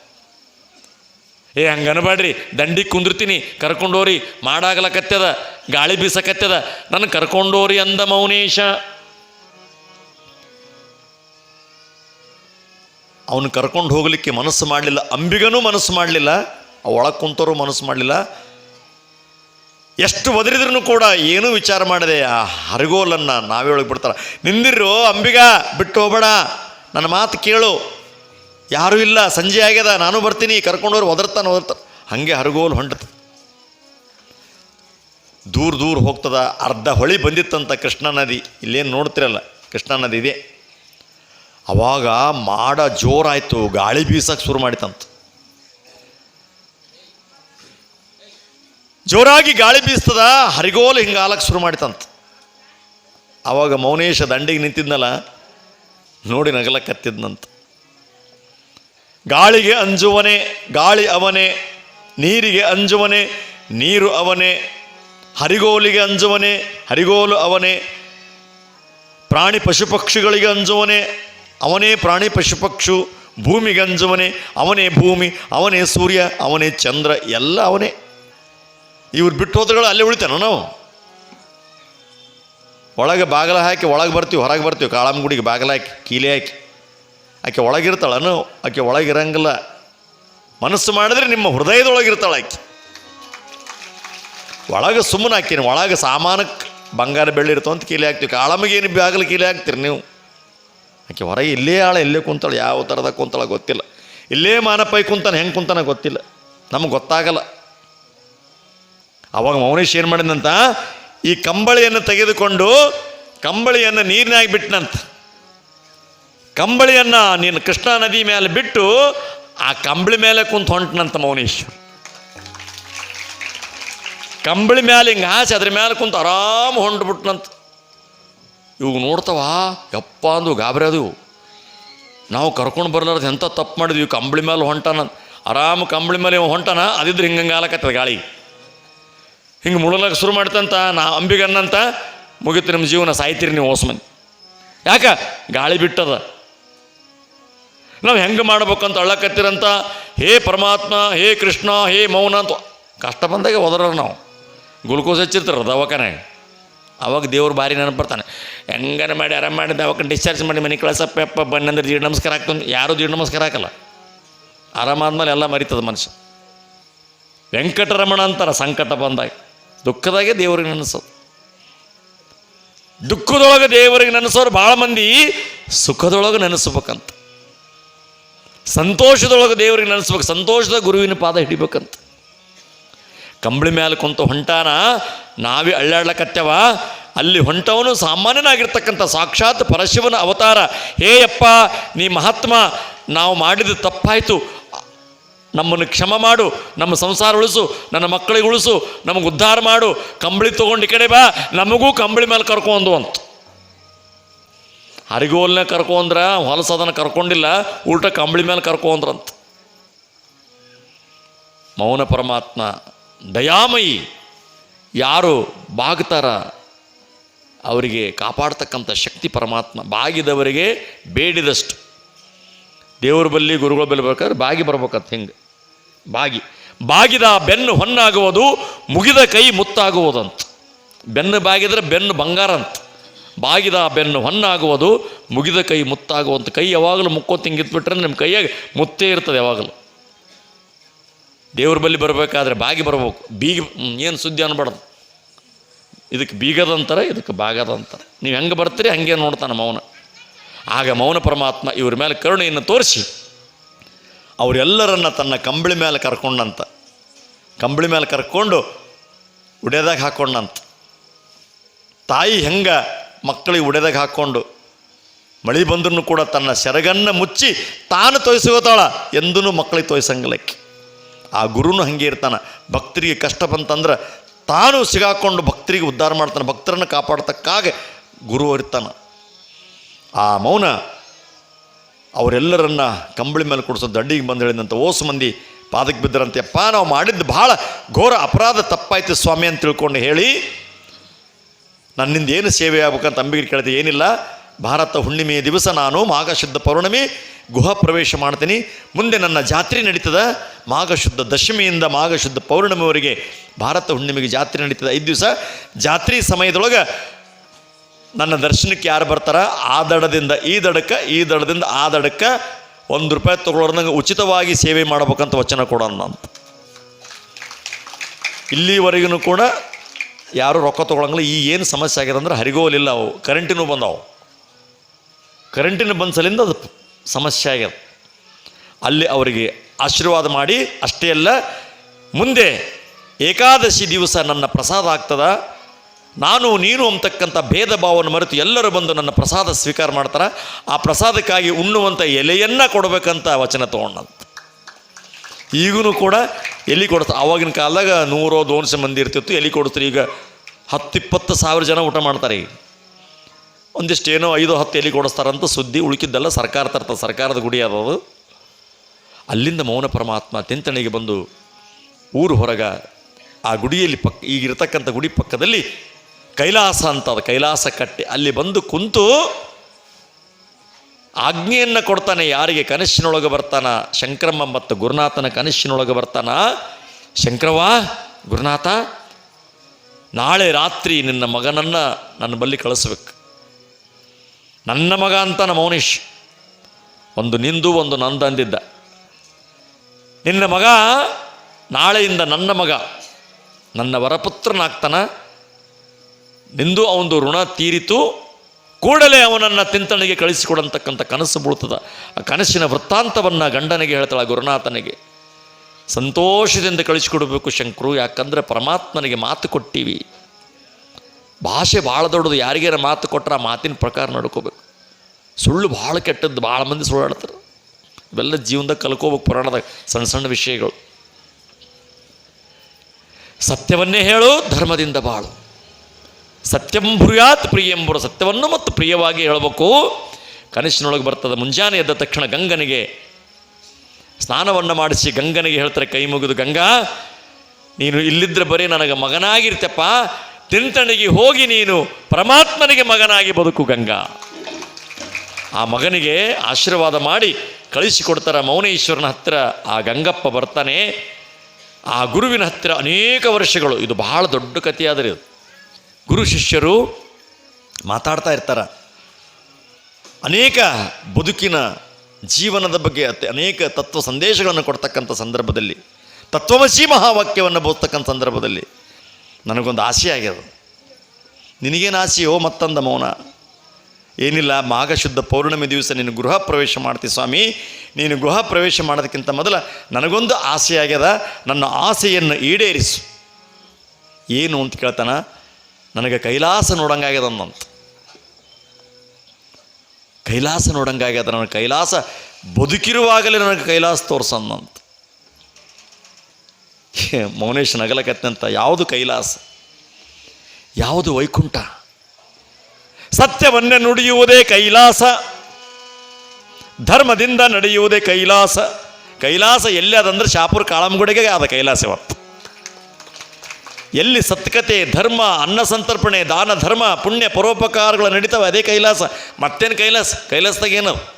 Speaker 1: ಏ, ಹಂಗೆ ಅನ್ಬೇಡ್ರಿ ದಂಡಿಗೆ ಕುಂದಿರ್ತೀನಿ, ಕರ್ಕೊಂಡೋರಿ. ಮಾಡಾಗಲಕತ್ಯದ ಗಾಳಿ ಬೀಸಕತ್ಯದ ನನ್ನ ಕರ್ಕೊಂಡೋರಿ ಅಂದ ಮೌನೇಶ. ಅವನು ಕರ್ಕೊಂಡು ಹೋಗಲಿಕ್ಕೆ ಮನಸ್ಸು ಮಾಡಲಿಲ್ಲ, ಅಂಬಿಗನೂ ಮನಸ್ಸು ಮಾಡಲಿಲ್ಲ, ಒಳಗೆ ಕುಂತವರು ಮನಸ್ಸು ಮಾಡಲಿಲ್ಲ. ಎಷ್ಟು ಒದರಿದ್ರೂ ಕೂಡ ಏನೂ ವಿಚಾರ ಮಾಡಿದೆ, ಆ ಹರಿಗೋಲನ್ನು ನಾವೇ ಒಳಗೆ ಬಿಡ್ತಾರೆ. ನಿಂದಿರೋ ಅಂಬಿಗ, ಬಿಟ್ಟು ಹೋಗಬೇಡ. ನನ್ನ ಮಾತು ಕೇಳು. ಯಾರೂ ಇಲ್ಲ, ಸಂಜೆ ಆಗ್ಯದ, ನಾನು ಬರ್ತೀನಿ, ಕರ್ಕೊಂಡೋರು ಒದರ್ತಾನೆ ಒದರ್ತಾನೆ. ಹಾಗೆ ಹರಿಗೋಲು ಹೊಂಟದ. ದೂರ ದೂರ ಹೋಗ್ತದ, ಅರ್ಧ ಹೊಳಿ ಬಂದಿತ್ತಂತ ಕೃಷ್ಣಾ ನದಿ. ಇಲ್ಲೇನು ನೋಡ್ತಿರಲ್ಲ, ಕೃಷ್ಣಾ ನದಿ ಇದೆ. ಅವಾಗ ಮಾಡ ಜೋರಾಯಿತು, ಗಾಳಿ ಬೀಸಕ್ಕೆ ಶುರು ಮಾಡಿತಂತ. ಜೋರಾಗಿ ಗಾಳಿ ಬೀಸ್ತದ, ಹರಿಗೋಲು ಹಿಂಗೆ ಆಲಕ್ಕೆ ಶುರು ಮಾಡಿತಂತ. ಅವಾಗ ಮೌನೇಶ ದಂಡಿಗೆ ನಿಂತಿದ್ನಲ್ಲ, ನೋಡಿ ನಗಲಕ್ಕತ್ತಿದ್ನಂತ ಗಾಳಿಗೆ ಅಂಜುವನೆ, ಗಾಳಿ ಅವನೇ, ನೀರಿಗೆ ಅಂಜುವನೆ, ನೀರು ಅವನೇ, ಹರಿಗೋಲಿಗೆ ಅಂಜುವನೆ, ಹರಿಗೋಲು ಅವನೇ, ಪ್ರಾಣಿ ಪಶು ಪಕ್ಷಿಗಳಿಗೆ ಅಂಜುವನೆ, ಅವನೇ ಪ್ರಾಣಿ ಪಶು ಪಕ್ಷು ಭೂಮಿಗೆ ಅಂಜುವನೆ, ಅವನೇ ಭೂಮಿ, ಅವನೇ ಸೂರ್ಯ, ಅವನೇ ಚಂದ್ರ, ಎಲ್ಲ ಅವನೇ. ಇವ್ರು ಬಿಟ್ಟು ಹೋದ್ರೆಗಳು ಅಲ್ಲೇ ಉಳಿತಾನ ನಾವು? ಒಳಗೆ ಬಾಗಿಲ ಹಾಕಿ ಒಳಗೆ ಬರ್ತೀವಿ, ಹೊರಗೆ ಬರ್ತೀವಿ ಕಾಳಮ್ಮಗುಡಿಗೆ ಬಾಗಿಲ ಹಾಕಿ, ಕೀಲೆ ಹಾಕಿ. ಆಕೆ ಒಳಗಿರ್ತಾಳನು ಆಕೆ ಒಳಗಿರಂಗಿಲ್ಲ. ಮನಸ್ಸು ಮಾಡಿದ್ರೆ ನಿಮ್ಮ ಹೃದಯದೊಳಗಿರ್ತಾಳೆ ಆಕೆ. ಒಳಗೆ ಸುಮ್ಮನೆ ಹಾಕಿನಿ ಒಳಗೆ ಸಾಮಾನಕ್ಕೆ ಬಂಗಾರ ಬೆಳ್ಳಿ ಅಂತ ಕೀಲಿ ಹಾಕ್ತೀವಿ. ಕಾಳಮಗೇನು ಬಾಗಿಲು ಕೀಲಿ ಹಾಕ್ತೀರಿ ನೀವು? ಆಕೆ ಹೊರಗೆ ಇಲ್ಲೇ ಆಳ ಇಲ್ಲೇ ಕುಂತಾಳೆ. ಯಾವ ಥರದ ಕುಂತಾಳೆ ಗೊತ್ತಿಲ್ಲ. ಇಲ್ಲೇ ಮಾನಪೈ ಕುಂತಾನೆ, ಹೆಂಗೆ ಕುಂತಾನೆ ಗೊತ್ತಿಲ್ಲ. ನಮಗೆ ಗೊತ್ತಾಗಲ್ಲ. ಅವಾಗ ಮೌನೇಶ್ ಏನು ಮಾಡಿದಂತ ಈ ಕಂಬಳಿಯನ್ನು ತೆಗೆದುಕೊಂಡು ಕಂಬಳಿಯನ್ನು ನೀರಿನಾಗಿ ಬಿಟ್ಟನಂತ ಕಂಬಳಿಯನ್ನು ನೀನು ಕೃಷ್ಣಾ ನದಿ ಮೇಲೆ ಬಿಟ್ಟು ಆ ಕಂಬಳಿ ಮೇಲೆ ಕುಂತು ಹೊಂಟನಂತ ಮೌನೀಶ್ ಕಂಬಳಿ ಮೇಲೆ ಹಿಂಗೆ ಹಾಸಿ ಅದ್ರ ಮೇಲೆ ಕುಂತು ಆರಾಮ್ ಹೊಂಟ್ಬಿಟ್ನಂತ. ಇವು ನೋಡ್ತಾವ, ಯಪ್ಪ ಅಂದು ಗಾಬರಿ ನಾವು ಕರ್ಕೊಂಡು ಬರ್ಲಾರ್ದು ಎಂಥ ತಪ್ಪು ಮಾಡಿದ್ವಿ ಕಂಬಳಿ ಮೇಲೆ ಹೊಂಟನ. ಆರಾಮ್ ಕಂಬಳಿ ಮೇಲೆ ಅದಿದ್ರು ಅದಿದ್ರೆ ಹಿಂಗೆ ಆಲಕತ್ತದ ಗಾಳಿ. ಹಿಂಗೆ ಮುಳಲಕ್ಕೆ ಶುರು ಮಾಡ್ತಂತ, ನಾ ಅಂಬಿಗನ್ನಂತ ಮುಗಿತು ನಿಮ್ಮ ಜೀವನ, ಸಾಯ್ತೀರಿ ನೀವು ಓಸ್ಮನ್. ಯಾಕ? ಗಾಳಿ ಬಿಟ್ಟದ. ನಾವು ಹೆಂಗೆ ಮಾಡ್ಬೇಕಂತ ಅಳ್ಳಕತ್ತಿರಂತ? ಹೇ ಪರಮಾತ್ಮ, ಹೇ ಕೃಷ್ಣ, ಹೇ ಮೌನ ಅಂತ ಕಷ್ಟ ಬಂದಾಗ ಒದರ ನಾವು. ಗ್ಲುಕೋಸ್ ಹಚ್ಚಿರ್ತಾರ ದವಾಖಾನೆಗೆ ಅವಾಗ ದೇವ್ರು ಭಾರಿ ನೆನಪು ಬರ್ತಾನೆ. ಹೆಂಗಾರ ಮಾಡಿ ಆರಾಮ ಮಾಡಿ ದವಾಖಾನೆ ಡಿಸ್ಚಾರ್ಜ್ ಮಾಡಿ ಮನೆ ಕಳಿಸಪ್ಪ ಬನ್ನಂದ್ರೆ ಜೀವ ನಮಸ್ಕಾರ ಆಗ್ತಾನೆ ಯಾರೂ ಜೀವ ನಮಸ್ಕಾರ ಹಾಕಲ್ಲ. ಆರಾಮಾದ್ಮೇಲೆ ಎಲ್ಲ ಮರಿತದ ಮನುಷ್ಯ. ವೆಂಕಟರಮಣ ಅಂತಾರೆ ಸಂಕಟ ಬಂದಾಗ. ದುಃಖದಾಗೆ ದೇವ್ರಿಗೆ ನೆನೆಸೋದು. ದುಃಖದೊಳಗೆ ದೇವರಿಗೆ ನೆನೆಸೋರು ಭಾಳ ಮಂದಿ ಸುಖದೊಳಗೆ ನೆನೆಸ್ಬೇಕಂತ. ಸಂತೋಷದೊಳಗೆ ದೇವರಿಗೆ ನೆನೆಸ್ಬೇಕು. ಸಂತೋಷದ ಗುರುವಿನ ಪಾದ ಹಿಡಿಬೇಕಂತ. ಕಂಬಳಿ ಮೇಲೆ ಕುಂತ ಹೊಂಟಾನ, ನಾವೇ ಅಳ್ಳಾಡ್ಲಕತ್ತೆವ, ಅಲ್ಲಿ ಹೊಂಟವನು ಸಾಮಾನ್ಯನಾಗಿರ್ತಕ್ಕಂಥ ಸಾಕ್ಷಾತ್ ಪರಶಿವನ ಅವತಾರ. ಹೇ ಅಪ್ಪ ನೀ ಮಹಾತ್ಮ, ನಾವು ಮಾಡಿದ ತಪ್ಪಾಯಿತು. ನಮ್ಮನ್ನು ಕ್ಷಮ ಮಾಡು, ನಮ್ಮ ಸಂಸಾರ ಉಳಿಸು, ನನ್ನ ಮಕ್ಕಳಿಗೆ ಉಳಿಸು, ನಮಗೆ ಉದ್ಧಾರ ಮಾಡು. ಕಂಬಳಿ ತೊಗೊಂಡು ಈ ಕಡೆ ಬಾ, ನಮಗೂ ಕಂಬಳಿ ಮೇಲೆ ಕರ್ಕೊಂಡು ಅಂತ. ಹರಿಗೋಲ್ನ ಕರ್ಕೊಂಡ್ರ ಹೊಲಸದನ ಕರ್ಕೊಂಡಿಲ್ಲ, ಉಲ್ಟ ಕಂಬಳಿ ಮೇಲೆ ಕರ್ಕೊಂಡ್ರಂತ. ಮೌನ ಪರಮಾತ್ಮ, ದಯಾಮಯಿ, ಯಾರು ಬಾಗ್ತಾರ, ಅವರಿಗೆ ಕಾಪಾಡ್ತಕ್ಕಂಥ ಶಕ್ತಿ ಪರಮಾತ್ಮ, ಬಾಗಿದವರಿಗೆ ಬೇಡಿದಷ್ಟು. ದೇವ್ರ ಬಲ್ಲಿ ಗುರುಗಳ ಬಲ್ಲಿ ಬರ್ಬೇಕಾದ್ರೆ ಬಾಗಿ ಬರ್ಬೇಕಂತ ಹಿಂಗೆ. ಬಾಗಿ. ಬಾಗಿದ ಬೆನ್ನು ಹೊನ್ನಾಗುವುದು, ಮುಗಿದ ಕೈ ಮುತ್ತಾಗುವುದಂತ. ಬೆನ್ನು ಬಾಗಿದ್ರೆ ಬೆನ್ನು ಬಂಗಾರ ಅಂತ. ಬಾಗಿದ ಬೆನ್ನು ಹೊನ್ನಾಗುವುದು, ಮುಗಿದ ಕೈ ಮುತ್ತಾಗುವಂಥ ಕೈ ಯಾವಾಗಲೂ ಮುಕ್ಕೋ ತಿಂಗಿತ್ಬಿಟ್ರೆ ನಿಮ್ಮ ಕೈಯಾಗ ಮುತ್ತೇ ಇರ್ತದೆ ಯಾವಾಗಲೂ. ದೇವ್ರ ಬಲ್ಲಿ ಬರಬೇಕಾದ್ರೆ ಬಾಗಿ ಬರಬೇಕು, ಬೀಗ ಏನು ಸುದ್ದಿ ಅನ್ಬಾರ್ದು. ಇದಕ್ಕೆ ಬೀಗದಂತಾರೆ, ಇದಕ್ಕೆ ಬಾಗದಂತಾರೆ. ನೀವು ಹೆಂಗೆ ಬರ್ತೀರಿ ಹಂಗೆ ನೋಡ್ತಾನೆ ಮೌನ. ಆಗ ಮೌನ ಪರಮಾತ್ಮ ಇವ್ರ ಮೇಲೆ ಕರುಣೆಯನ್ನು ತೋರಿಸಿ, ಅವರೆಲ್ಲರನ್ನು ತನ್ನ ಕಂಬಳಿ ಮೇಲೆ ಕರ್ಕೊಂಡಂತ, ಕಂಬಳಿ ಮೇಲೆ ಕರ್ಕೊಂಡು ಉಡೆದಾಗ ಹಾಕ್ಕೊಂಡಂತ ತಾಯಿ ಹೆಂಗೆ ಮಕ್ಕಳಿಗೆ ಉಡೆದಾಗ ಹಾಕ್ಕೊಂಡು ಮಳೆ ಬಂದ್ರೂ ಕೂಡ ತನ್ನ ಸೆರಗನ್ನು ಮುಚ್ಚಿ ತಾನು ತೋಯಿಸ್ಕೋತಾಳ ಎಂದೂ ಮಕ್ಕಳಿಗೆ ತೋರಿಸಂಗಿಲ್ಲಕ್ಕೆ ಆ ಗುರುನು ಹಾಗೆ ಇರ್ತಾನೆ. ಭಕ್ತರಿಗೆ ಕಷ್ಟ ಬಂತಂದ್ರೆ ತಾನು ಸಿಗಾಕೊಂಡು ಭಕ್ತರಿಗೆ ಉದ್ಧಾರ ಮಾಡ್ತಾನೆ. ಭಕ್ತರನ್ನು ಕಾಪಾಡ್ತಕ್ಕಾಗ ಗುರು ಇರ್ತಾನೆ. ಆ ಮೌನ ಅವರೆಲ್ಲರನ್ನ ಕಂಬಳಿ ಮೇಲೆ ಕೊಡಿಸೋ ದಡ್ಡಿಗೆ ಬಂದು ಹೇಳಿದಂಥ ಓಸು ಮಂದಿ ಪಾದಕ್ಕೆ ಬಿದ್ದರಂತೆ, ಅಪ್ಪ, ನಾವು ಮಾಡಿದ್ದು ಭಾಳ ಘೋರ ಅಪರಾಧ ತಪ್ಪಾಯ್ತು ಸ್ವಾಮಿ ಅಂತ ತಿಳ್ಕೊಂಡು ಹೇಳಿ ನನ್ನಿಂದ ಏನು ಸೇವೆ ಆಗ್ಬೇಕಂತ ಅಂಬಿಗೆ ಕೇಳಿದೆ, ಏನಿಲ್ಲ, ಭಾರತ ಹುಣ್ಣಿಮೆಯ ದಿವಸ ನಾನು ಮಾಘಶುದ್ಧ ಪೌರ್ಣಮಿ, ಗುಹ ಪ್ರವೇಶ ಮಾಡ್ತೀನಿ. ಮುಂದೆ ನನ್ನ ಜಾತ್ರೆ ನಡೀತದ, ಮಾಘಶುದ್ಧ ದಶಮಿಯಿಂದ ಮಾಘಶುದ್ಧ ಪೌರ್ಣಮಿವರೆಗೆ ಭಾರತ ಹುಣ್ಣಿಮೆಗೆ ಜಾತ್ರೆ ನಡೀತದೆ ಐದು ದಿವಸ. ಜಾತ್ರೆ ಸಮಯದೊಳಗೆ ನನ್ನ ದರ್ಶನಕ್ಕೆ ಯಾರು ಬರ್ತಾರ? ಆ ದಡದಿಂದ ಈ ದಡಕ್ಕೆ, ಈ ದಡದಿಂದ ಆ ದಡಕ್ಕೆ ಒಂದು ರೂಪಾಯಿ ತಗೊಳ್ಳೋದಂಗೆ ಉಚಿತವಾಗಿ ಸೇವೆ ಮಾಡ್ಬೇಕಂತ ವಚನ ಕೊಡೋಣ ಅಂತ. ಇಲ್ಲಿವರೆಗೂ ಕೂಡ ಯಾರು ರೊಕ್ಕ ತೊಗೊಳಂಗಿಲ್ಲ, ಈ ಏನು ಸಮಸ್ಯೆ ಆಗ್ಯದ ಅಂದ್ರೆ ಹರಿಗೋಲಿಲ್ಲ ಅವು. ಕರೆಂಟಿನೂ ಬಂದವು. ಕರೆಂಟಿನ ಬಂದ್ಸಲಿಂದ ಅದು ಸಮಸ್ಯೆ ಆಗ್ಯದ ಅಲ್ಲಿ ಅವರಿಗೆ ಆಶೀರ್ವಾದ ಮಾಡಿ, ಅಷ್ಟೇ ಅಲ್ಲ, ಮುಂದೆ ಏಕಾದಶಿ ದಿವಸ ನನ್ನ ಪ್ರಸಾದ ಆಗ್ತದ, ನಾನು ನೀನು ಅಂತಕ್ಕಂಥ ಭೇದ ಭಾವವನ್ನು ಮರೆತು ಎಲ್ಲರೂ ಬಂದು ನನ್ನ ಪ್ರಸಾದ ಸ್ವೀಕಾರ ಮಾಡ್ತಾರೆ, ಆ ಪ್ರಸಾದಕ್ಕಾಗಿ ಉಣ್ಣುವಂಥ ಎಲೆಯನ್ನು ಕೊಡಬೇಕಂತ ವಚನ ತೊಗೊಂಡಂತ. ಈಗೂ ಕೂಡ ಎಲ್ಲಿ ಕೊಡ್ತಾರೆ ಆವಾಗಿನ ಕಾಲದಾಗ ನೂರು ದೋನ್ಸೆ ಮಂದಿ ಇರ್ತಿತ್ತು, ಎಲ್ಲಿ ಕೊಡ್ತಾರೆ ಈಗ ಹತ್ತು ಇಪ್ಪತ್ತು ಸಾವಿರ ಜನ ಊಟ ಮಾಡ್ತಾರೆ ಈಗ. ಒಂದಿಷ್ಟು ಏನೋ ಐದು ಹತ್ತು ಎಲ್ಲಿ ಕೊಡಿಸ್ತಾರಂತ ಸುದ್ದಿ ಉಳುಕಿದ್ದೆಲ್ಲ ಸರ್ಕಾರ ತರ್ತದೆ ಸರ್ಕಾರದ ಗುಡಿ ಅದು ಅಲ್ಲಿಂದ ಮೌನ ಪರಮಾತ್ಮ ತಿಂತಣಿಗೆ ಬಂದು ಊರು ಹೊರಗ ಆ ಗುಡಿಯಲ್ಲಿ ಪಕ್ಕ ಈಗಿರ್ತಕ್ಕಂಥ ಗುಡಿ ಪಕ್ಕದಲ್ಲಿ ಕೈಲಾಸ ಅಂತ ಅದು, ಕೈಲಾಸ ಕಟ್ಟೆ. ಅಲ್ಲಿ ಬಂದು ಕುಂತು ಆಜ್ಞೆಯನ್ನು ಕೊಡ್ತಾನೆ, ಯಾರಿಗೆ? ಕನಸಿನೊಳಗೆ ಬರ್ತಾನ. ಶಂಕರಮ್ಮ ಮತ್ತು ಗುರುನಾಥನ ಕನಸಿನೊಳಗೆ ಬರ್ತಾನ. ಶಂಕರವ ಗುರುನಾಥ, ನಾಳೆ ರಾತ್ರಿ ನಿನ್ನ ಮಗನನ್ನು ನನ್ನ ಬಳಿ ಕಳಿಸ್ಬೇಕು. ನನ್ನ ಮಗ ಅಂತ ನಮ್ಮ ಮೌನೀಶ್, ಒಂದು ನಿಂದು, ಒಂದು ನಂದಂದಿದ್ದ ನಿನ್ನ ಮಗ ನಾಳೆಯಿಂದ ನನ್ನ ಮಗ, ನನ್ನ ವರಪುತ್ರನಾಗ್ತಾನ. ನಿಂದು ಅವನದು ಋಣ ತೀರಿತು. ಕೂಡಲೇ ಅವನನ್ನು ತಿಂತಣಿಗೆ ಕಳಿಸಿಕೊಡಂತಕ್ಕಂಥ ಕನಸು ಬೀಳ್ತದ. ಆ ಕನಸಿನ ವೃತ್ತಾಂತವನ್ನು ಗಂಡನಿಗೆ ಹೇಳ್ತಾಳೆ ಗುರುನಾಥನಿಗೆ. ಸಂತೋಷದಿಂದ ಕಳಿಸಿಕೊಡಬೇಕು ಶಂಕರು, ಯಾಕಂದ್ರೆ ಪರಮಾತ್ಮನಿಗೆ ಮಾತು ಕೊಟ್ಟಿವಿ. ಭಾಷೆ ಭಾಳ ದೊಡ್ಡದು ಯಾರಿಗಾರ ಮಾತು ಕೊಟ್ಟರೆ ಆ ಮಾತಿನ ಪ್ರಕಾರ ನಡ್ಕೋಬೇಕು. ಸುಳ್ಳು ಭಾಳ ಕೆಟ್ಟದ್ದು, ಭಾಳ ಮಂದಿ ಸುಳ್ಳಾಡ್ತಾರೆ ಇವೆಲ್ಲ ಜೀವನದಾಗ ಕಲ್ಕೋಬೇಕು ಪುರಾಣದ ಸಣ್ಣ ಸಣ್ಣ ವಿಷಯಗಳು. ಸತ್ಯವನ್ನೇ ಹೇಳು, ಧರ್ಮದಿಂದ ಬಾಳು. ಸತ್ಯಂ ಭೂಯಾತ್ ಪ್ರಿಯಂಬುರ ಸತ್ಯವನ್ನು ಮತ್ತು ಪ್ರಿಯವಾಗಿ ಹೇಳಬೇಕು. ಕನಸಿನೊಳಗೆ ಬರ್ತದೆ ಮುಂಜಾನೆ ಎದ್ದ ತಕ್ಷಣ ಗಂಗನಿಗೆ ಸ್ನಾನವನ್ನು ಮಾಡಿಸಿ ಗಂಗನಿಗೆ ಹೇಳ್ತಾರೆ, ಕೈ ಮುಗಿದು ಗಂಗಾ, ನೀನು ಇಲ್ಲಿದ್ದರೆ ಬರೀ ನನಗೆ ಮಗನಾಗಿರ್ತಪ್ಪ, ತಿಂತಣಿಗೆ ಹೋಗಿ ನೀನು ಪರಮಾತ್ಮನಿಗೆ ಮಗನಾಗಿ ಬದುಕು ಗಂಗಾ. ಆ ಮಗನಿಗೆ ಆಶೀರ್ವಾದ ಮಾಡಿ ಕಳಿಸಿಕೊಡ್ತಾರೆ ಮೌನೇಶ್ವರನ ಹತ್ತಿರ ಆ ಗಂಗಪ್ಪ ಬರ್ತಾನೆ. ಆ ಗುರುವಿನ ಹತ್ತಿರ ಅನೇಕ ವರ್ಷಗಳು. ಇದು ಬಹಳ ದೊಡ್ಡ ಕಥೆಯಾದರೆ ಇದು. ಗುರು ಶಿಷ್ಯರು ಮಾತಾಡ್ತಾ ಇರ್ತಾರ. ಅನೇಕ ಬದುಕಿನ ಜೀವನದ ಬಗ್ಗೆ ಅನೇಕ ತತ್ವ ಸಂದೇಶಗಳನ್ನು ಕೊಡ್ತಕ್ಕಂಥ ಸಂದರ್ಭದಲ್ಲಿ, ತತ್ವಮಸಿ ಮಹಾವಾಕ್ಯವನ್ನು ಬೋದ್ತಕ್ಕಂಥ ಸಂದರ್ಭದಲ್ಲಿ ನನಗೊಂದು ಆಸೆ ಆಗ್ಯದ. ನಿನಗೇನು ಆಸೆಯೋ ಮತ್ತಂದ ಮೌನ. ಏನಿಲ್ಲ, ಮಾಘಶುದ್ಧ ಪೌರ್ಣಮಿ ದಿವಸ ನೀನು ಗೃಹ ಪ್ರವೇಶ ಮಾಡ್ತೀನಿ ಸ್ವಾಮಿ. ನೀನು ಗೃಹ ಪ್ರವೇಶ ಮಾಡೋದಕ್ಕಿಂತ ಮೊದಲು ನನಗೊಂದು ಆಸೆ ಆಗ್ಯದ. ನನ್ನ ಆಸೆಯನ್ನು ಈಡೇರಿಸು. ಏನು ಅಂತ ಕೇಳ್ತಾನ? ನನಗೆ ಕೈಲಾಸ ನೋಡಂಗಾಗ್ಯದ ಅಂದಂತ ಕೈಲಾಸ ನೋಡಂಗಾಗ್ಯದ ನನಗೆ ಕೈಲಾಸ ಬದುಕಿರುವಾಗಲೇ ನನಗೆ ಕೈಲಾಸ ತೋರ್ಸಂದಂತ ಮೌನೇಶ್ ನಗಲಕತ್ತಂತ ಯಾವುದು ಕೈಲಾಸ? ಯಾವುದು ವೈಕುಂಠ? ಸತ್ಯವನ್ನೇ ನುಡಿಯುವುದೇ ಕೈಲಾಸ. ಧರ್ಮದಿಂದ ನಡೆಯುವುದೇ ಕೈಲಾಸ. ಕೈಲಾಸ ಎಲ್ಲಿ ಅದಂದ್ರೆ ಶಾಪುರ ಕಾಳಂಗುಡಿಗೆ ಆದ ಕೈಲಾಸ ಇವತ್ತು ಎಲ್ಲಿ ಸತ್ಕತೆ, ಧರ್ಮ, ಅನ್ನ ಸಂತರ್ಪಣೆ, ದಾನ, ಧರ್ಮ, ಪುಣ್ಯ, ಪರೋಪಕಾರಗಳು ನಡೀತವೆ, ಅದೇ ಕೈಲಾಸ. ಮತ್ತೇನು ಕೈಲಾಸ? ಕೈಲಾಸದಾಗ ಏನು?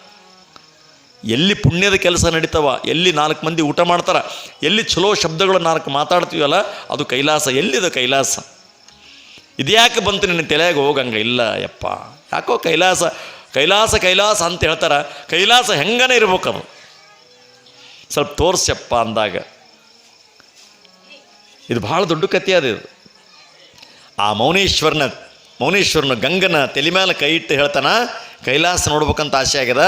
Speaker 1: ಎಲ್ಲಿ ಪುಣ್ಯದ ಕೆಲಸ ನಡೀತಾವ, ಎಲ್ಲಿ ನಾಲ್ಕು ಮಂದಿ ಊಟ ಮಾಡ್ತಾರ, ಎಲ್ಲಿ ಚಲೋ ಶಬ್ದಗಳು ನಾಲ್ಕು ಮಾತಾಡ್ತೀವಲ್ಲ, ಅದು ಕೈಲಾಸ, ಎಲ್ಲಿದೆ ಕೈಲಾಸ? ಇದ್ಯಾಕೆ ಬಂತು ನಿನ್ನ ತಲೆಯಾಗ ಹೋಗಂಗ? ಇಲ್ಲ, ಯಪ್ಪ. ಯಾಕೋ ಕೈಲಾಸ ಕೈಲಾಸ ಕೈಲಾಸ ಅಂತ ಹೇಳ್ತಾರ. ಕೈಲಾಸ ಹೆಂಗನೇ ಅದು ಸ್ವಲ್ಪ ತೋರ್ಸ್ಯಪ್ಪ ಅಂದಾಗ. ಇದು ಭಾಳ ದೊಡ್ಡ ಕಥೆ ಅದು ಇದು. ಆ ಮೌನೇಶ್ವರನ ಮೌನೇಶ್ವರನ ಗಂಗನ ತಲೆ ಮೇಲೆ ಕೈ ಇಟ್ಟು ಹೇಳ್ತಾನ, ಕೈಲಾಸ ನೋಡ್ಬೇಕಂತ ಆಸೆ ಆಗ್ಯದ.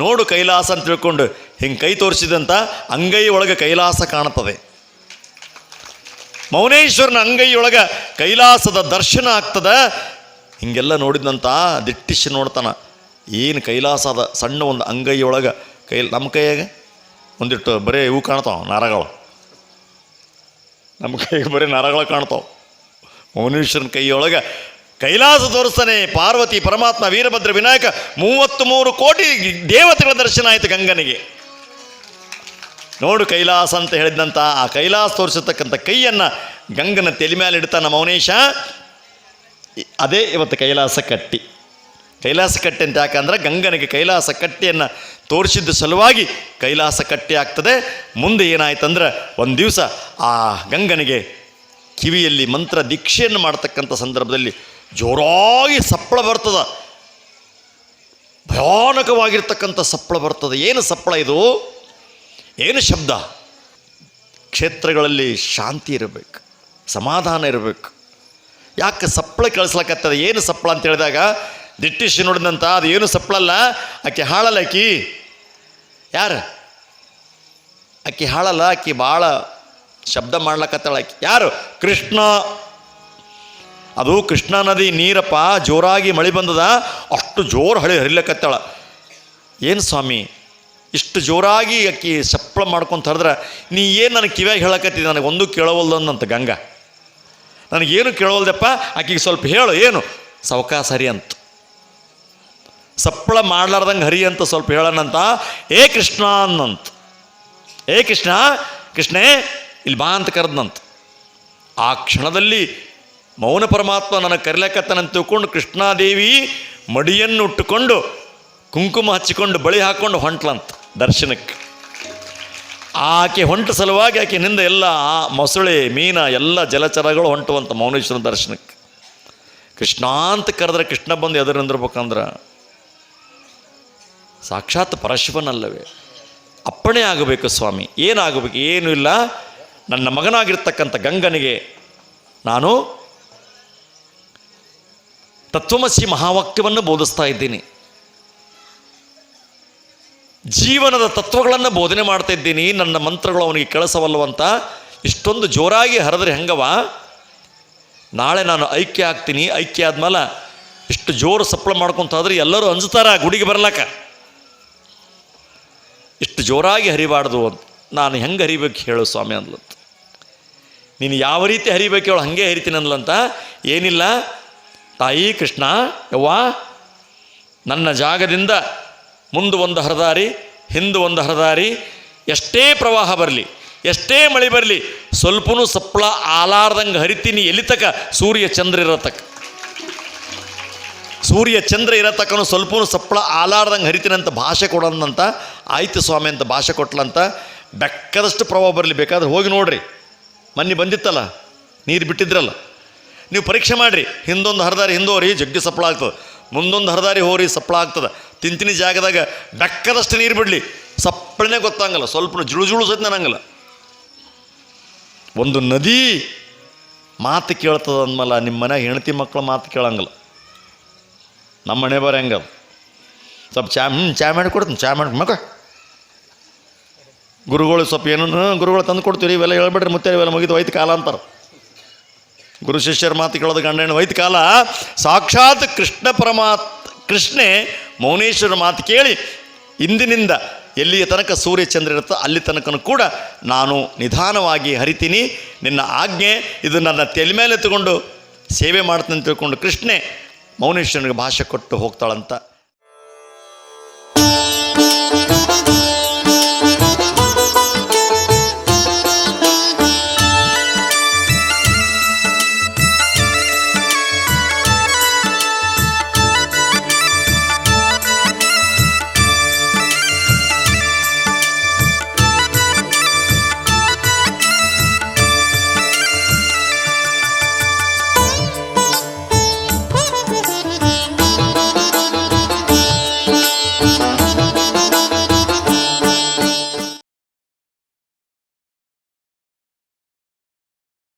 Speaker 1: ನೋಡು ಕೈಲಾಸ ಅಂತ ತಿಳ್ಕೊಂಡು, ಹಿಂಗೆ ಕೈ ತೋರಿಸಿದಂತ ಅಂಗೈ ಒಳಗೆ ಕೈಲಾಸ ಕಾಣ್ತದೆ ಮೌನೇಶ್ವರನ ಅಂಗೈಯೊಳಗೆ ಕೈಲಾಸದ ದರ್ಶನ ಆಗ್ತದ. ಹಿಂಗೆಲ್ಲ ನೋಡಿದಂತ ದಿಟ್ಟಿಸಿ ನೋಡ್ತಾನ, ಏನು ಕೈಲಾಸದ ಸಣ್ಣ ಒಂದು ಅಂಗೈಯೊಳಗೆ ಕೈ, ನಮ್ಮ ಕೈಯಾಗ ಒಂದಿಟ್ಟು ಬರೀ ಇವು ಕಾಣ್ತಾವ ನರಗಳು. ನಮ್ಮ ಕೈಗೆ ಬರೀ ನರಗಳು ಕಾಣ್ತಾವ. ಮೌನೇಶ್ವರನ ಕೈಯೊಳಗೆ ಕೈಲಾಸ ತೋರಿಸ್ತಾನೆ ಪಾರ್ವತಿ, ಪರಮಾತ್ಮ, ವೀರಭದ್ರ, ವಿನಾಯಕ. ಮೂವತ್ತು ಮೂರು ಕೋಟಿ ದೇವತೆಗಳ ದರ್ಶನ ಆಯಿತು ಗಂಗನಿಗೆ. ನೋಡು ಕೈಲಾಸ ಅಂತ ಹೇಳಿದಂಥ ಆ ಕೈಲಾಸ ತೋರಿಸತಕ್ಕಂಥ ಕೈಯನ್ನು ಗಂಗನ ತಲೆ ಮೇಲೆ ಇಡ್ತಾನೆ ಮೌನೇಶ. ಅದೇ ಇವತ್ತು ಕೈಲಾಸ ಕಟ್ಟಿ. ಕೈಲಾಸ ಕಟ್ಟೆ ಅಂತ ಯಾಕಂದ್ರೆ ಗಂಗನಿಗೆ ಕೈಲಾಸ ಕಟ್ಟೆಯನ್ನು ತೋರಿಸಿದ್ದ ಸಲುವಾಗಿ ಕೈಲಾಸ ಕಟ್ಟೆ ಆಗ್ತದೆ. ಮುಂದೆ ಏನಾಯ್ತಂದ್ರೆ ಒಂದು ದಿವಸ ಆ ಗಂಗನಿಗೆ ಕಿವಿಯಲ್ಲಿ ಮಂತ್ರ ದೀಕ್ಷೆಯನ್ನು ಮಾಡ್ತಕ್ಕಂಥ ಸಂದರ್ಭದಲ್ಲಿ ಜೋರಾಗಿ ಸಪ್ಪಳ ಬರ್ತದ. ಭಯಾನಕವಾಗಿರ್ತಕ್ಕಂಥ ಸಪ್ಪಳ ಬರ್ತದೆ. ಏನು ಸಪ್ಪಳ ಇದು? ಏನು ಶಬ್ದ? ಕ್ಷೇತ್ರಗಳಲ್ಲಿ ಶಾಂತಿ ಇರಬೇಕು, ಸಮಾಧಾನ ಇರಬೇಕು. ಯಾಕೆ ಸಪ್ಪಳ ಕಳಿಸ್ಲಕತ್ತದ ಏನು ಸಪ್ಪಳ ಅಂತ ಹೇಳಿದಾಗ ದಿಟ್ಟಿಸಿ ನೋಡಿದಂತ, ಅದು ಏನು ಸಪ್ಪಳಲ್ಲ. ಆಕೆ ಹಾಳಲ್ಲ ಆಕಿ. ಯಾರು? ಆಕಿ ಹಾಳಲ್ಲ, ಆಕಿ ಭಾಳ ಶಬ್ದ ಮಾಡ್ಲಕ್ಕತ್ತಾಳ ಆಕಿ. ಯಾರು? ಕೃಷ್ಣ. ಅದು ಕೃಷ್ಣಾ ನದಿ ನೀರಪ್ಪ, ಜೋರಾಗಿ ಮಳೆ ಬಂದದ. ಅಷ್ಟು ಜೋರು ಹಳಿ ಹರಿಲಕ್ಕತ್ತಾಳ ಏನು ಸ್ವಾಮಿ? ಇಷ್ಟು ಜೋರಾಗಿ ಅಕ್ಕಿ ಸಪ್ಪಳ ಮಾಡ್ಕೊಂತ ಹರಿದ್ರೆ. ನೀ ಏನು ನನಗೆ ಕಿವ್ಯಾಗ ಹೇಳಕತ್ತಿದ್ದ ನನಗೆ ಒಂದು ಕೇಳವಲ್ದಂತ ಗಂಗಾ. ನನಗೇನು ಕೇಳವಲ್ದಪ್ಪ? ಆಕಿಗೆ ಸ್ವಲ್ಪ ಹೇಳು, ಏನು? ಸವಕಾಸರಿ ಅಂತ. ಸಪ್ಪಳ ಮಾಡ್ಲಾರ್ದಂಗೆ ಹರಿ ಅಂತ ಸ್ವಲ್ಪ ಹೇಳೋಣಂತ ಏ ಕೃಷ್ಣ ಅನ್ನಂತ. ಏ ಕೃಷ್ಣ, ಕೃಷ್ಣೇ, ಇಲ್ಲಿ ಬಾ ಅಂತ ಕರೆದ್ನಂತ. ಆ ಕ್ಷಣದಲ್ಲಿ ಮೌನ ಪರಮಾತ್ಮ ನನಗೆ ಕರಿಲಕತ್ತನಂತ ತಿಳ್ಕೊಂಡು ಕೃಷ್ಣಾದೇವಿ ಮಡಿಯನ್ನು ಉಟ್ಟುಕೊಂಡು ಕುಂಕುಮ ಹಚ್ಚಿಕೊಂಡು ಬಳಿ ಹಾಕ್ಕೊಂಡು ಹೊಂಟ್ಲಂತ ದರ್ಶನಕ್ಕೆ. ಆಕೆ ಹೊಂಟ ಸಲುವಾಗಿ ಆಕೆನಿಂದ ಎಲ್ಲ ಆ ಮೊಸಳೆ, ಮೀನ, ಎಲ್ಲ ಜಲಚರಗಳು ಹೊಂಟುವಂತ ಮೌನೇಶ್ವರನ ದರ್ಶನಕ್ಕೆ. ಕೃಷ್ಣ ಅಂತ ಕರೆದ್ರೆ ಕೃಷ್ಣ ಬಂದು ಎದುರು ನಿಂದಿರ್ಬೇಕಂದ್ರೆ ಸಾಕ್ಷಾತ್ ಪರಶಿವನಲ್ಲವೇ. ಅಪ್ಪಣೆ ಆಗಬೇಕು ಸ್ವಾಮಿ. ಏನಾಗಬೇಕು? ಏನೂ ಇಲ್ಲ. ನನ್ನ ಮಗನಾಗಿರ್ತಕ್ಕಂಥ ಗಂಗನಿಗೆ ನಾನು ತತ್ವಮಸಿ ಮಹಾವಾಕ್ಯವನ್ನು ಬೋಧಿಸ್ತಾ ಇದ್ದೀನಿ. ಜೀವನದ ತತ್ವಗಳನ್ನು ಬೋಧನೆ ಮಾಡ್ತಾ ಇದ್ದೀನಿ. ನನ್ನ ಮಂತ್ರಗಳು ಅವನಿಗೆ ಕೆಳಸವಲ್ಲವಂತ ಇಷ್ಟೊಂದು ಜೋರಾಗಿ ಹರಿದ್ರೆ ಹೆಂಗವ? ನಾಳೆ ನಾನು ಐಕ್ಯ ಆಗ್ತೀನಿ. ಐಕ್ಯ ಆದ್ಮೇಲೆ ಇಷ್ಟು ಜೋರು ಸಪ್ಪಳ ಮಾಡ್ಕೊತಾದ್ರೆ ಎಲ್ಲರೂ ಅಂಜುತ್ತಾರ ಗುಡಿಗೆ ಬರ್ಲಾಕ. ಇಷ್ಟು ಜೋರಾಗಿ ಹರಿಬಾರ್ದು ಅಂತ. ನಾನು ಹೆಂಗೆ ಹರಿಬೇಕು ಹೇಳು ಸ್ವಾಮಿ ಅಂದ್ಲಂತ. ನೀನು ಯಾವ ರೀತಿ ಹರಿಬೇಕು ಹೇಳು ಹಾಗೆ ಹರಿತೀನಿ ಅಂದ್ಲಂತ. ಏನಿಲ್ಲ. ತಾಯಿ ಕೃಷ್ಣ, ಯವ್ವಾ, ನನ್ನ ಜಾಗದಿಂದ ಮುಂದೆ ಒಂದು ಹರದಾರಿ, ಹಿಂದೆ ಒಂದು ಹರದಾರಿ, ಎಷ್ಟೇ ಪ್ರವಾಹ ಬರಲಿ, ಎಷ್ಟೇ ಮಳೆ ಬರಲಿ, ಸ್ವಲ್ಪನೂ ಸಪ್ಪಳ ಆಲಾರ್ದಂಗೆ ಹರಿತೀನಿ ಎಲ್ಲಿ ತಕ, ಸೂರ್ಯ ಚಂದ್ರ ಇರತಕ್ಕ ಸೂರ್ಯ ಚಂದ್ರ ಇರತಕ್ಕನು ಸ್ವಲ್ಪ ಸಪ್ಪಳ ಆಲಾರ್ದಂಗೆ ಹರಿತೀನಿ ಅಂತ ಭಾಷೆ ಕೊಡೋಣಂತ ಆಯ್ತು ಸ್ವಾಮಿ ಅಂತ ಭಾಷೆ ಕೊಟ್ಲಂತ ಬೆಕ್ಕದಷ್ಟು ಪ್ರಭಾವ ಬರಲಿ ಬೇಕಾದ್ರೆ ಹೋಗಿ ನೋಡ್ರಿ. ಮನ್ನಿ ಬಂದಿತ್ತಲ್ಲ, ನೀರು ಬಿಟ್ಟಿದ್ರಲ್ಲ. ನೀವು ಪರೀಕ್ಷೆ ಮಾಡಿರಿ, ಹಿಂದೊಂದು ಹರದಾರಿ ಹಿಂದೋರಿ ಜಗ್ಗಿ ಸಪ್ಪಳ ಆಗ್ತದೆ. ಮುಂದೊಂದು ಹರದಾರಿ ಹೋರಿ ಸಪ್ಪಳ ಆಗ್ತದೆ. ತಿಂತಿನಿ ಜಾಗದಾಗ ಬೆಕ್ಕದಷ್ಟು ನೀರು ಬಿಡಲಿ. ಸಪ್ಪಳನೇ ಗೊತ್ತಾಗಲ್ಲ ಸ್ವಲ್ಪ ಜುಳು ಜುಳು ಸಹಿತ ನನಗಲ್ಲ ಒಂದು ನದಿ ಮಾತು ಕೇಳ್ತದ ಅಂದ್ಮಲ್ಲ ನಿಮ್ಮ ಮನೆ ಹೆಂಡತಿ ಮಕ್ಕಳ ಮಾತು ಕೇಳಂಗಿಲ್ಲ. ನಮ್ಮ ಮನೆ ಬರ ಹೆಂಗದು ಸ್ವಲ್ಪ ಚಾ ಹ್ಞೂ ಚಾ ಮಾಡಿ ಕೊಡ್ತೀನಿ, ಚಾ ಮಾಡಿ ಮಗ. ಗುರುಗಳು ಸ್ವಲ್ಪ ಏನನ್ನು ಗುರುಗಳು ತಂದು ಕೊಡ್ತೀವಿ ಇವೆಲ್ಲ ಹೇಳ್ಬಿಡ್ರಿ ಮುತ್ತೆ ಇವೆಲ್ಲ ಮುಗಿದು ಒಯ್ತು ಕಾಲ ಅಂತಾರೆ. ಗುರು ಶಿಷ್ಯರ ಮಾತು ಕೇಳೋದು ಗಂಡ ಹೆಣ್ಣು ಕಾಲ. ಸಾಕ್ಷಾತ್ ಕೃಷ್ಣ ಪರಮಾತ್ ಕೃಷ್ಣೆ ಮೌನೇಶ್ವರ ಮಾತು ಕೇಳಿ ಇಂದಿನಿಂದ ಎಲ್ಲಿಯ ತನಕ ಸೂರ್ಯ ಚಂದ್ರ ಇರುತ್ತೋ ಅಲ್ಲಿ ತನಕನೂ ಕೂಡ ನಾನು ನಿಧಾನವಾಗಿ ಹರಿತೀನಿ. ನಿನ್ನ ಆಜ್ಞೆ, ಇದು ನನ್ನ ತಲೆ ಮೇಲೆ ತಗೊಂಡು ಸೇವೆ ಮಾಡ್ತೀನಿ ತಿಳ್ಕೊಂಡು ಕೃಷ್ಣೆ ಮೌನೇಶ್ವರನಿಗೆ ಭಾಷೆ ಕೊಟ್ಟು ಹೋಗ್ತಾಳಂತ.